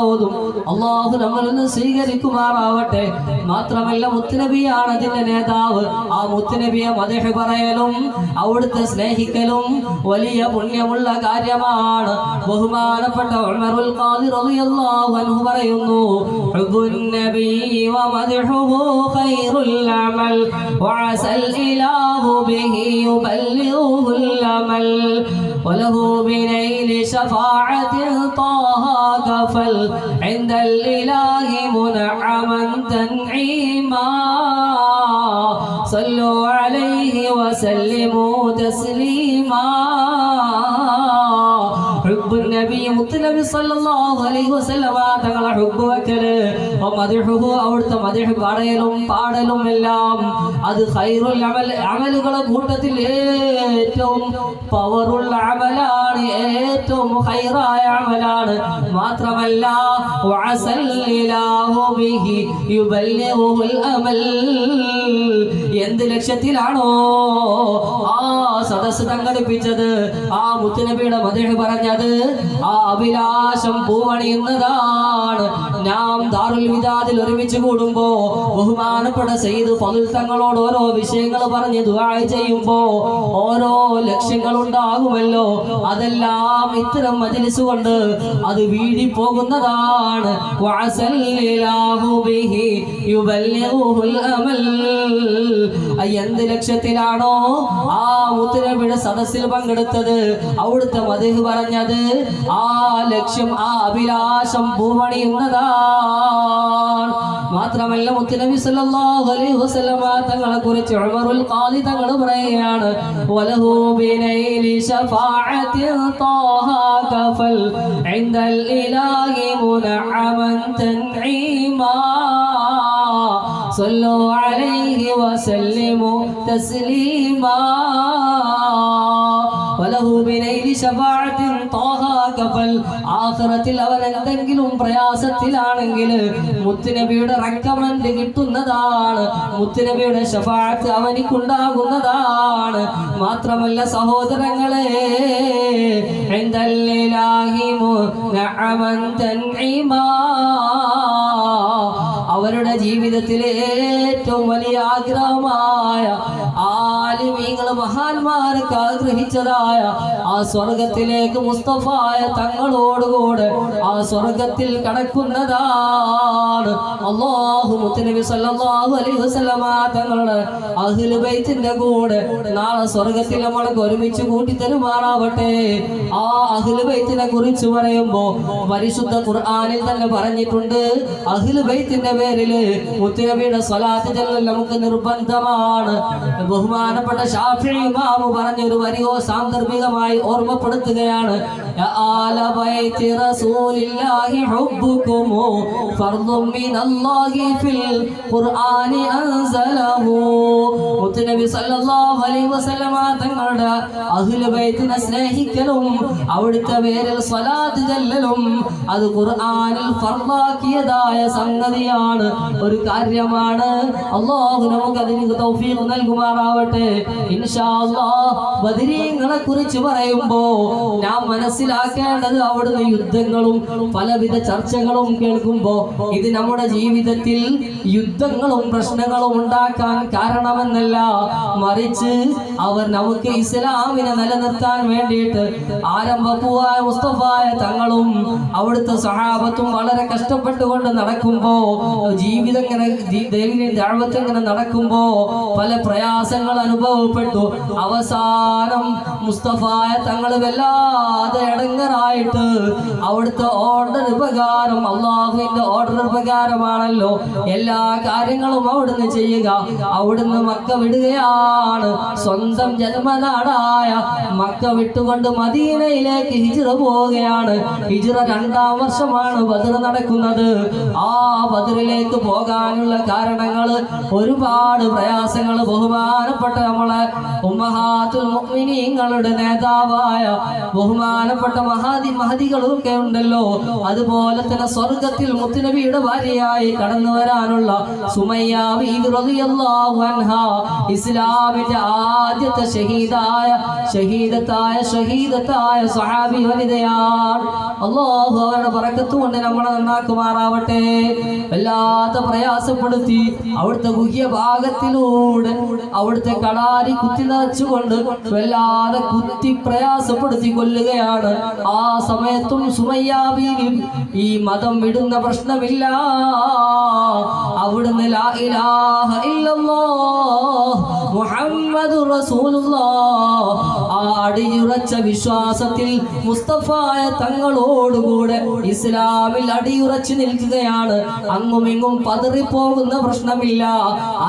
ഓതും. സ്വീകരിക്കുമാറാവട്ടെ. മാത്രമല്ല മുത്തുനബിയാണ് അതിന്റെ നേതാവ്. ആ മുത്തുനബിയെ മദഹ് പറയലും അവിടുത്തെ സ്നേഹിക്കലും വലിയ പുണ്യമുള്ള കാര്യമാണ്. ബഹുമാനപ്പെട്ട ഉമറുൽ റളിയല്ലാഹു അൻഹു പറയുന്നു ഹുബ്ബുൻ നബി മദ്ഹുഹു ഖൈറുൽ ഇലാഹു ബിഹി യുബല്ലിഗുൽ وله بنيل شفاعة طه كفل عند الإله منعما تنعيما. صلوا عليه وسلموا تسليما. അവിടുത്തെ മദ്ഹ് പാടലും പാടലും എല്ലാം അത് ഖൈറുൽ അമൽ അമലുകളെ കൂട്ടത്തിൽ ഏറ്റവും പവറുള്ള അമലാണ് ഏറ്റവും ഖൈറായ അമലാണ്. മാത്രമല്ല എന്ത് ലക്ഷ്യത്തിലാണോ ആ സദസ് സംഘടിപ്പിച്ചത്. ആ മുത്തുനബിയുടെ മതേഹ് പറഞ്ഞത് ആ അഭിലാഷം പൂവണിയുന്നതാണ്. നാം ദാറുൽ വിദാദിൽ ഒരുമിച്ച് കൂടുമ്പോ ബഹുമാനപ്പെട്ട സെയ്ത് ഫതുൽ തങ്ങളോട് ഓരോ വിഷയങ്ങൾ പറഞ്ഞ് ദുആ ചെയ്യുമ്പോ ഓരോ ലക്ഷ്യങ്ങൾ ഉണ്ടാകുമല്ലോ. അതെല്ലാം ഇത്തരം മജ്ലിസ് കൊണ്ട് അത് വീഴി പോകുന്നതാണ് എന്ത് ലക്ഷ്യത്തിലാണോ ആ മുത്തുനബിയുടെ സദസ്സിൽ പങ്കെടുത്തത്. അവിടുത്തെ മതഹ് പറഞ്ഞത് ആ ലക്ഷ്യം ആ അഭിലാഷം പൂവണിയുന്നതാണ് മാത്രമല്ല മുത്തുനബി സല്ലല്ലാഹു അലൈഹി വസല്ലമ തങ്ങളെ കുറിച്ച് ഉമറുൽ ഖാദി തങ്ങൾ പറയുകയാണ് വലഹു ബിനൈലി ശഫാഅത്തിൻ طه كفل عند الإله منعما تنعيما صلوا عليه وسلموا تسليما ഫലഹു ബിനൈലി ശഫാഅത്തിൻ ത്വാഹ കഫൽ ആഖിറത്തിൽ അവൻ എന്തെങ്കിലും പ്രയാസത്തിലാണെങ്കിൽ മുത്തുനബിയുടെ റെക്കമെന്റ് കിട്ടുന്നതാണ്. മുത്തുനബിയുടെ ശഫാഅത്ത് അവനിക്കുണ്ടാകുന്നതാണ്. മാത്രമല്ല സഹോദരങ്ങളെ അവരുടെ ജീവിതത്തിലെ ഏറ്റവും വലിയ ആഗ്രഹമായ ആലിമീങ്ങൾ മഹാന്മാരൊക്കെ ആഗ്രഹിച്ചതായ ആ സ്വർഗത്തിലേക്ക് മുസ്തഫായ തങ്ങളോടുകൂടെ ആ സ്വർഗത്തിൽ കടക്കുന്നതാണ്. അള്ളാഹു മുത്തനബി സല്ലല്ലാഹു അലൈഹി വസല്ലമ തങ്ങളുടെ അഹ്ലു ബൈത്തിന്റെ കൂടെ നാളെ സ്വർഗത്തിൽ നമ്മൾക്ക് ഒരുമിച്ച് കൂട്ടി തരുമാറാവട്ടെ ആ അഹ്ലു ബൈത്തിനെ കുറിച്ച് പറയുമ്പോ പരിശുദ്ധ ഖുർആനിൽ തന്നെ പറഞ്ഞിട്ടുണ്ട്. അഹ്ലു ബൈത്തിന്റെ പേരിൽ മുത്തുനബിയുടെ സ്വലാത്ത് ചെല്ലൽ നമുക്ക് നിർബന്ധമാണ്. ബഹുമാനപ്പെട്ട ഷാഫി ഇമാമു പറഞ്ഞ ഒരു വരിയോ സാന്ദർഭികമായി ഓർമ്മപ്പെടുത്തുകയാണ്. തങ്ങളുടെ അഹ്ലു ബൈത്തിനെ സ്നേഹിക്കലും അവിടുത്തെ പേരിൽ സ്വലാത്ത് ചെല്ലലും അത് ഖുർആനിൽ ഫർവാക്കിയതായ സംഗതിയാണ്. ഒരു കാര്യമാണ്. അള്ളാഹു നമുക്ക് അതിന് തൗഫീഖ് നൽകുമാറാവട്ടെ. ബദരീങ്ങളെ കുറിച്ച് പറയുമ്പോ ഞാൻ മനസ്സിലാക്കേണ്ടത് അവിടുന്ന് യുദ്ധങ്ങളും പലവിധ ചർച്ചകളും കേൾക്കുമ്പോ ഇത് നമ്മുടെ ജീവിതത്തിൽ യുദ്ധങ്ങളും പ്രശ്നങ്ങളും ഉണ്ടാക്കാൻ കാരണമെന്നല്ല മറിച്ച് അവർ നമുക്ക് ഇസ്ലാമിനെ നിലനിർത്താൻ വേണ്ടിയിട്ട് ആരംഭപ്പൂവായ മുസ്തഫായ തങ്ങളും അവിടുത്തെ സഹാബത്തും വളരെ കഷ്ടപ്പെട്ടുകൊണ്ട് നടക്കുമ്പോ ജീവിതം ഇങ്ങനെ ദൈവിക ദാഴ്വത്ത് ഇങ്ങനെ നടക്കുമ്പോ പല പ്രയാസങ്ങൾ അനുഭവപ്പെട്ടു അവസാനം മുസ്തഫായ തങ്ങൾ വല്ലാതെ ഇടങ്ങറായിട്ട് അവിടുത്തെ ഓർഡർ പ്രകാരം അള്ളാഹുവിന്റെ ഓർഡർ പ്രകാരമാണല്ലോ എല്ലാ കാര്യങ്ങളും അവിടുന്ന് ചെയ്യുക. അവിടുന്ന് മക്ക വിടുകയാണ്. സ്വന്തം ജന്മനാടായ മക്ക വിട്ടുകൊണ്ട് മദീനയിലേക്ക് ഹിജിറ പോവുകയാണ്. ഹിജിറ രണ്ടാം വർഷമാണ് ബദർ നടക്കുന്നത്. ആ ബദറിലേക്ക് പോകാനുള്ള കാരണങ്ങൾ ഒരുപാട് പ്രയാസങ്ങൾ ബഹുമാനപ്പെട്ട നമ്മളെ ഉമ്മഹാത്തുൽ മുഅ്മിനീങ്ങളുടെ നേതാവായ ബഹുമാനപ്പെട്ട മഹാദി മഹദികളൊക്കെ ഉണ്ടല്ലോ. അതുപോലെ തന്നെ സ്വർഗത്തിൽ മുത്തുനബിയുടെ ഭാര്യയായി കടന്നു വരാനുള്ള സുമയ്യ ഇസ്ലാമിന്റെ ആദ്യത്തെ ഷഹീദായ ഷഹീദത്തായ ഷഹീദത്തായ സഹാബി വനിതയാണ്. അള്ളാഹു അവരുടെ പറക്കത്ത് കൊണ്ട് നമ്മളെ നന്നാക്കുമാറാവട്ടെ. വല്ലാത്ത പ്രയാസപ്പെടുത്തി അവിടുത്തെ ഗുഹ്യ ഭാഗത്തിലൂടെ അവിടുത്തെ കടാരി കുത്തി നിറച്ചുകൊണ്ട് വല്ലാതെ കുത്തി പ്രയാസപ്പെടുത്തി കൊല്ലുകയാണ്. ആ സമയത്തും സുമയ്യ ഈ മതം വിടുന്ന പ്രശ്നമില്ല. അവിടുന്ന് ലാ ഇലാഹ ഇല്ലല്ലാഹ്. ആ അടിയുറച്ച വിശ്വാസത്തിൽ മുസ്തഫായ തങ്ങളോടുകൂടെ ഇസ്ലാമിൽ അടിയുറച്ചു നിൽക്കുകയാണ്. അങ്ങും ഇങ്ങും പതറിപ്പോകുന്ന പ്രശ്നമില്ല.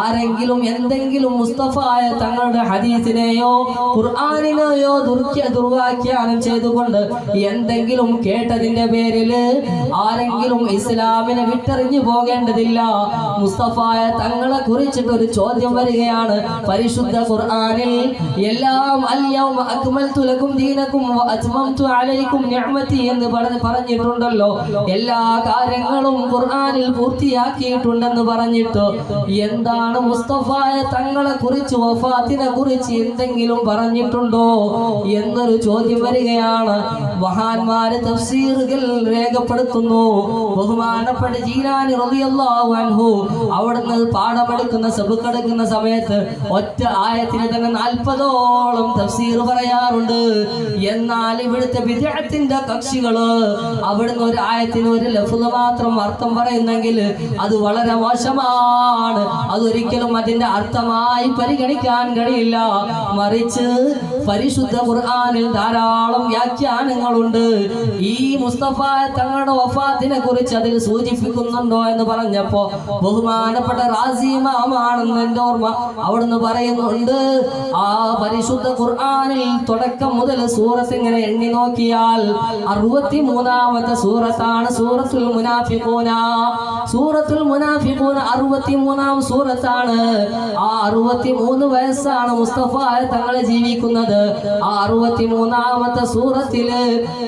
ആരെങ്കിലും എന്തെങ്കിലും മുസ്തഫായ തങ്ങളുടെ ഹദീസിനെയോ ഖുർആാനിനെയോ ദുർഖ്യ ദുർവാഖ്യാനം ചെയ്തുകൊണ്ട് എന്തെങ്കിലും കേട്ടതിന്റെ പേരിൽ ആരെങ്കിലും ഇസ്ലാമിനെ വിട്ടെറിഞ്ഞു പോകേണ്ടതില്ല. മുസ്തഫായ തങ്ങളെ കുറിച്ചിട്ട് ഒരു ചോദ്യം വരികയാണ്. പരിശുദ്ധ ഖുർആനിൽ എല്ലാം അല്യൗമ അക്മൽതു ലക്കും ദീനക്കും വ അത്മംതു അലൈക്കും എന്ന് പറഞ്ഞ് പറഞ്ഞിട്ടുണ്ടല്ലോ. എല്ലാ കാര്യങ്ങളും ഖുർആനിൽ പൂർത്തിയാക്കിയിട്ടുണ്ടെന്ന് പറഞ്ഞിട്ട് എന്താണ് മുസ്തഫായ തങ്ങളെ കുറിച്ച് വഫാത്തിനെ കുറിച്ച് എന്തെങ്കിലും പറഞ്ഞിട്ടുണ്ടോ എന്നൊരു ചോദ്യം വരികയാണ്. മഹാന്മാര് തഫ്സീറുകൾ രേഖപ്പെടുത്തുന്നു. ബഹുമാനപ്പെട്ട ജീലാനി റളിയല്ലാഹു അൻഹു അവിടുന്ന് പാഠമെടുക്കുന്ന സെബുക്കെടുക്കുന്ന സമയത്ത് ഒറ്റ ആയത്തിന് തന്നെ നാൽപ്പതോളം തഫ്സീർ പറയാറുണ്ട്. എന്നാൽ ഇവിടുത്തെ വിദേഹത്തിന്റെ കക്ഷികൾ അവിടുന്ന് ഒരു ആയത്തിന് ഒരു ലഫുത മാത്രം അർത്ഥം പറയുന്നെങ്കിൽ അത് വളരെ മോശമാണ്. അതൊരിക്കലും അതിന്റെ അർത്ഥമായി പരിഗണിക്കാൻ കഴിയില്ല. മറിച്ച് പരിശുദ്ധ ഖുർആാനിൽ ധാരാളം വ്യാഖ്യാനങ്ങളുണ്ട്. ഈ മുസ്തഫ തങ്ങളുടെ വഫാത്തിനെ കുറിച്ച് അതിൽ സൂചിപ്പിക്കുന്നുണ്ടോ എന്ന് പറഞ്ഞപ്പോ ബഹുമാനപ്പെട്ട റാസിമാണെന്ന് എന്റെ ഓർമ്മ. അവിടുന്ന് പറയുന്നുണ്ട്. ആ പരിശുദ്ധ ഖുർആനിൽ തുടക്കം മുതൽ സൂറത്ത് ഇങ്ങനെ എണ്ണി നോക്കിയാൽ അറുപത്തി മൂന്നാമത്തെ സൂറത്താണ് സൂറത്തുൽ മുനാഫിഖൂന. സൂറത്തുൽ മുനാഫിഖൂന അറുപത്തി മൂന്നാം സൂറത്താണ്. ആ അറുപത്തി മൂന്ന് വയസ്സാണ് മുസ്തഫ തങ്ങളെ ജീവിക്കുന്നത്. ആ അറുപത്തി മൂന്നാമത്തെ സൂറത്തിൽ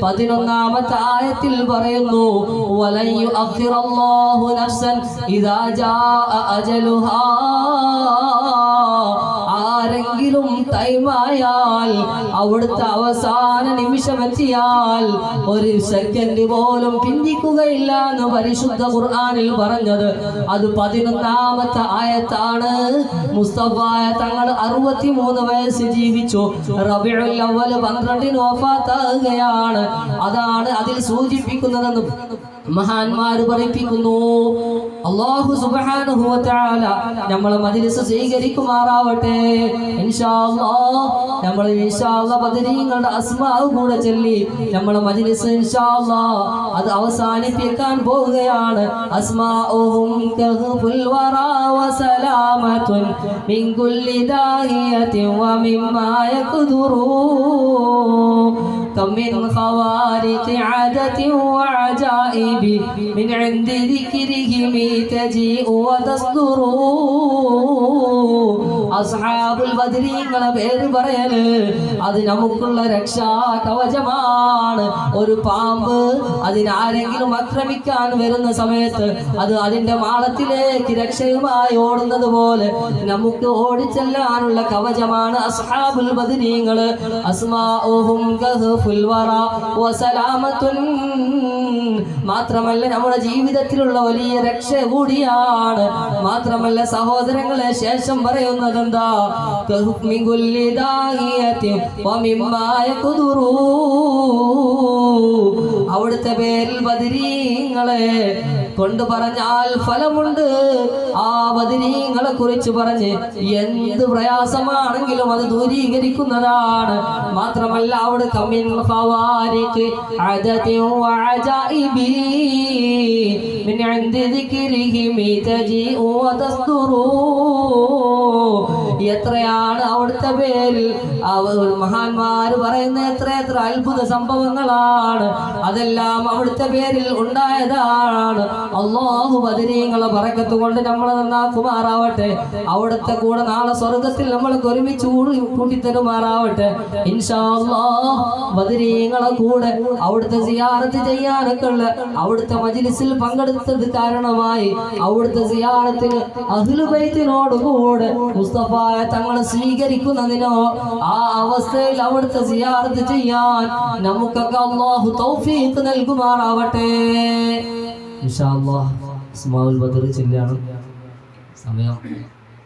പതിനൊന്നാമത്തെ ആയത്തിൽ പറയുന്നു യുഅഖിറല്ലാഹു നഫ്സൻ ഇദാ ജാ അജലുഹാ. ആരെങ്കിലും ടൈമായാൽ അവിടുത്തെ അവസാന നിമിഷം എത്തിയാൽ ഒരു സെക്കൻഡ് പോലും പിന്തിക്കുകയില്ല എന്ന് പരിശുദ്ധ ഖുർആാനിൽ പറഞ്ഞത്. അത് പതിനൊന്നാമത്തെ ആയത്താണ്. മുസ്തഫായ തങ്ങൾ അറുപത്തിമൂന്ന് വയസ്സ് ജീവിച്ചു. റബിഴല്ല പന്ത്രണ്ടിന് ഒഫാത്താകുകയാണ് അതാണ് അതിൽ സൂചിപ്പിക്കുന്നതെന്ന് മഹാന്മാര് പറയിപ്പിക്കുന്നു. അള്ളാഹു തആല നമ്മളെ മജ്ലിസ് സ്വീകരിക്കുമാറാവട്ടെ. നമ്മൾ ബദരീങ്ങളുടെ അസ്മാവ് കൂടെ ചൊല്ലി നമ്മളെ മജ്ലിസ് അത് അവസാനിപ്പിക്കാൻ പോവുകയാണ്. അസ്മാവും طمن خوارق عادة وعجائب من عند ذكرهم تجيء وتصدر. അസ്ഹാബുൽ ബദരീങ്ങളെ പേര് പറയൽ. അത് നമുക്കുള്ള രക്ഷാ കവചമാണ്. ഒരു പാമ്പ് അതിനാരെങ്കിലും ആക്രമിക്കാൻ വരുന്ന സമയത്ത് അത് അതിന്റെ മാളത്തിലേക്ക് രക്ഷയുമായി ഓടുന്നത് പോലെ നമുക്ക് ഓടിച്ചെല്ലാനുള്ള കവചമാണ് അസ്ഹാബുൽ ബദരീങ്ങൾ അസ്മാഉഹും കഹ്ഫുൽ വറ വസലാമത്തുൻ മാത്രമല്ല നമ്മുടെ ജീവിതത്തിലുള്ള വലിയ രക്ഷ കൂടിയാണ്. മാത്രമല്ല സഹോദരങ്ങളെ ശേഷം പറയുന്നത് എന്താ അവിടുത്തെ പേരിൽ ബദിരീങ്ങളെ കൊണ്ട് പറഞ്ഞാൽ ഫലമുണ്ട് ആ ബദിരീങ്ങളെ കുറിച്ച് പറഞ്ഞ് എന്ത് പ്രയാസമാണെങ്കിലും അത് ദൂരീകരിക്കുന്നതാണ് മാത്രമല്ല അവിടെ കമ്മിൻ ഫവാരിഖ് عدد وعجائب من عند ذكرهم تجيء وتصدر എത്രയാണ് അവിടുത്തെ പേരിൽ അവർ മഹാന്മാര് പറയുന്ന എത്ര എത്ര അത്ഭുത സംഭവങ്ങളാണ് അതെല്ലാം അവിടുത്തെ പേരിൽ ഉണ്ടായതാണ്. അള്ളാഹു ബദരീങ്ങളെ പറക്കത്ത് കൊണ്ട് നമ്മളെ നന്നാക്കുമാറാവട്ടെ. അവിടുത്തെ കൂടെ നാളെ സ്വർഗത്തിൽ നമ്മൾക്ക് ഒരുമിച്ച് കൂടി കൂട്ടിത്തരുമാറാവട്ടെ. ഇൻഷാ അല്ലാഹ് ബദരീങ്ങളെ കൂടെ അവിടുത്തെ സിയാറത്ത് ചെയ്യാനൊക്കെ ഉള്ള അവിടുത്തെ മജിലിസിൽ പങ്കെടുത്തത് കാരണമായി അവിടുത്തെ സിയാറത്തിന് അഖിലുബൈത്തിനോടുകൂടെ മുസ്തഫായ തങ്ങളെ സ്വീകരിക്കുന്നതിനോ ആ അവസ്ഥയിൽ അവിടുത്തെ സിയാറത്ത് ചെയ്യാൻ നമുക്കൊക്കെ അള്ളാഹു തൗഫീഖ് നൽകുമാറാവട്ടെ. ഇൻഷാ അല്ലാഹ്. ഇസ്മാഉൽ ബദർ ചെല്ലാണ് സമയം.